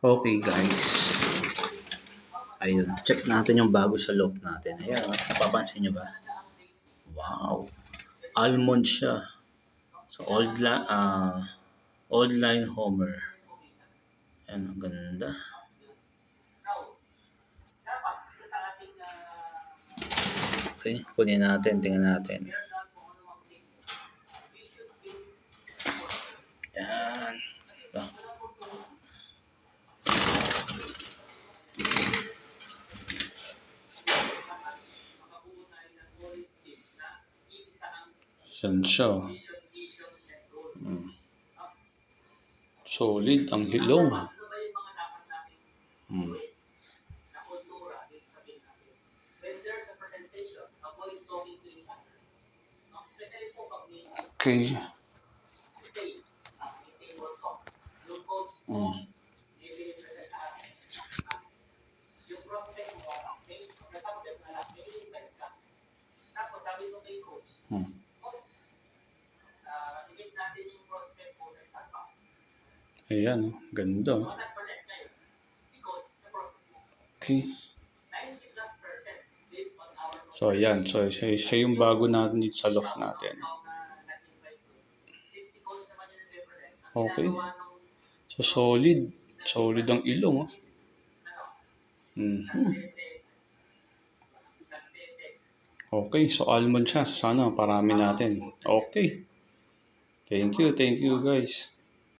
Okay guys. Ayun, check natin yung bago sa lock natin. Ayan, oh. napapansin nyo ba? Wow. Almond siya. So old line, ah, old line Homer. Ayan, ang ganda. Okay, kunin natin, tingnan natin. Yan. Ganda. Yan siya. oh. Mm. Solid ang hilong. Mm. Okay. Mm. Mm. Ayan, oh. ganda. oh. Okay. So, ayan. So, siya, siya yung bago natin dito sa lock natin. Okay. So, solid. Solid ang ilong, oh. Mhm. Okay, so almond siya. So, sana parami natin. Okay. Thank you, thank you guys.